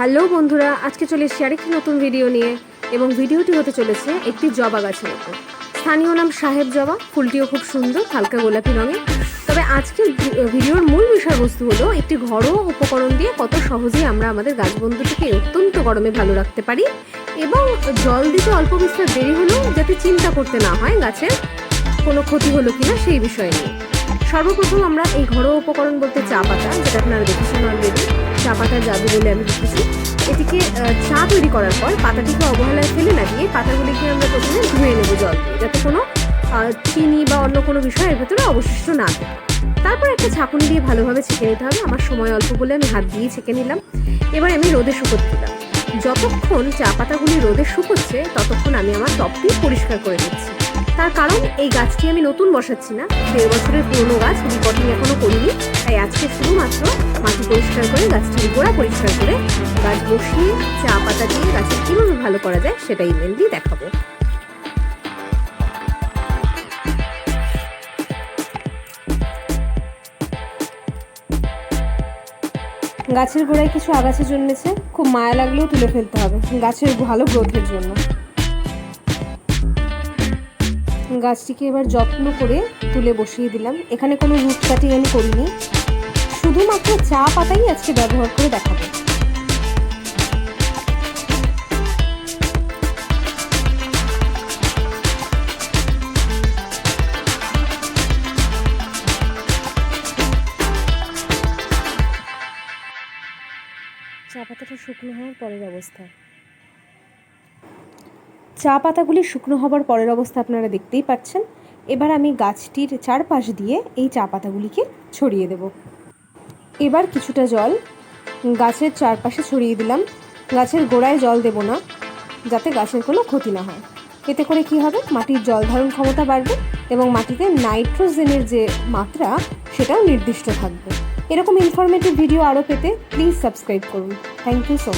Hello বন্ধুরা, আজকে চলে এসেছি আরেকটি নতুন ভিডিও নিয়ে এবং ভিডিওটি হতে চলেছে একটি জবা গাছের উপর। স্থানীয় নাম সাহেব জবা, ফুলটিও খুব সুন্দর, হালকা গোলাপি রঙের। তবে আজকের ভিডিওর মূল বিষয়বস্তু হলো একটি ঘরোয়া উপকরণ দিয়ে কত সহজেই আমরা আমাদের গাছ বন্ধুটিকে অত্যন্ত গরমে ভালো রাখতে পারি এবং জল দিতে অল্প বিস্তর দেরি হলেও যাতে চিন্তা করতে না হয় গাছের কোনো ক্ষতি হলো কিনা সেই বিষয় নিয়ে। সর্বপ্রথম আমরা এই ঘরোয়া উপকরণ বলতে চা পাতা, যেটা আপনারা দেখেছেন অলরেডি চা পাতার জাদু বলে আমি দেখেছি এটিকে চা তৈরি করার পর পাতাটিকে অবহেলায় ফেলে না দিয়ে পাতাগুলিকে আমরা প্রথমে ধুয়ে নেব জল যাতে কোনো চিনি বা অন্য কোনো বিষয় এর ভেতরে অবশিষ্ট না তারপর একটা ছাঁকুনি দিয়ে ভালোভাবে ছেঁকে নিতে হবে। আমার সময় অল্প বলে আমি হাত দিয়ে ছেঁকে নিলাম। এবার আমি রোদে শুকোতে দিলাম। যতক্ষণ চা পাতাগুলি রোদে শুকোচ্ছে, ততক্ষণ আমি আমার টপটি পরিষ্কার করে দিচ্ছি তার কারণ, এই গাছটি আমি নতুন বসাচ্ছি না। দেড় বছরের পুরনো গাছ, রিপোর্টিং শুধুমাত্র মাটি পরিষ্কার করে, গাছটির গোড়া পরিষ্কার করে, গাছ বসিয়ে, চা পাতা দিয়ে গাছের কীভাবে ভালো করা যায় সেটাই মেনলি দেখাবো। গাছের গোড়ায় কিছু আগাছা জন্মেছে, খুব মায়া লাগলেও তুলে ফেলতে হবে, গাছের ভালো গ্রোথের জন্য। গাছটিকে এবার যত্ন করে তুলে বসিয়ে দিলাম। এখানে কোনো রুট কাটিং আমি করিনি। শুধুমাত্র চা পাতাই আজকে ব্যবহার করে দেখাবো। চা পাতাটা শুকনো হওয়ার পরের অবস্থা। চা পাতাগুলি শুকনো হবার পরের অবস্থা আপনারা দেখতেই পাচ্ছেন। এবার আমি গাছটির চারপাশ দিয়ে এই চা পাতাগুলিকে ছড়িয়ে দেব। এবার কিছুটা জল। গাছের চারপাশে ছড়িয়ে দিলাম। গাছের গোড়ায় জল দেব না, যাতে গাছের কোনো ক্ষতি না হয়। এতে করে কি হবে? মাটির জল ধারণ ক্ষমতা বাড়বে এবং মাটিতে নাইট্রোজেনের যে মাত্রা, সেটাও নির্দিষ্ট থাকবে। এরকম ইনফরমেটিভ ভিডিও আরও পেতে প্লিজ সাবস্ক্রাইব করুন। Thank you so